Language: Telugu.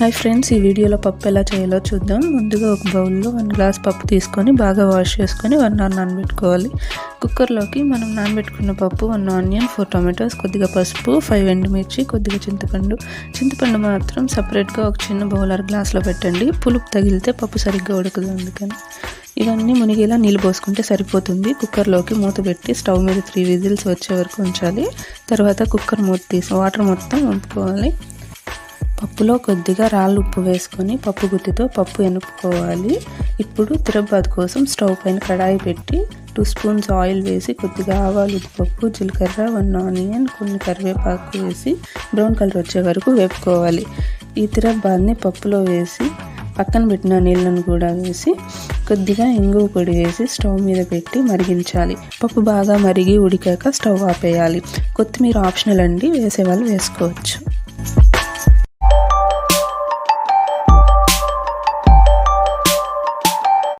హాయ్ ఫ్రెండ్స్ ఈ వీడియోలో పప్పు ఎలా చేయాలో చూద్దాం. ముందుగా ఒక బౌల్లో వన్ గ్లాస్ పప్పు తీసుకొని బాగా వాష్ చేసుకొని వన్ అవర్ నానబెట్టుకోవాలి. కుక్కర్లోకి మనం నానబెట్టుకున్న పప్పు వన్ ఆనియన్ ఫోర్ టొమాటోస్ కొద్దిగా పసుపు ఫైవ్ ఎండుమిర్చి కొద్దిగా చింతపండు. చింతపండు మాత్రం సపరేట్గా ఒక చిన్న బౌలర్ గ్లాస్లో పెట్టండి. పులుపు తగిలితే పప్పు సరిగ్గా ఉడకదు అందుకని. ఇవన్నీ మునిగేలా నీళ్ళు పోసుకుంటే సరిపోతుంది. కుక్కర్లోకి మూత పెట్టి స్టవ్ మీద త్రీ విజిల్స్ వచ్చే వరకు ఉంచాలి. తర్వాత కుక్కర్ మూత తీసి వాటర్ మొత్తం వంపుకోవాలి. పప్పులో కొద్దిగా రాళ్ళు ఉప్పు వేసుకొని పప్పు గుత్తితో పప్పు ఎనుపుకోవాలి ఇప్పుడు తిరబాద్ కోసం స్టవ్ పైన కడాయి పెట్టి టూ స్పూన్స్ ఆయిల్ వేసి కొద్దిగా ఆవాలు పప్పు జీలకర్ర వన్ ఆనియన్ కొన్ని కరివేపాకు వేసి బ్రౌన్ కలర్ వచ్చే వరకు వేపుకోవాలి. ఈ తిరబాద్ని పప్పులో వేసి పక్కన పెట్టిన నీళ్ళను కూడా వేసి కొద్దిగా ఇంగువ పొడి వేసి స్టవ్ మీద పెట్టి మరిగించాలి. పప్పు బాగా మరిగి ఉడికాక స్టవ్ ఆపేయాలి. కొత్తిమీర ఆప్షనల్ అండి వేసేవాళ్ళు వేసుకోవచ్చు.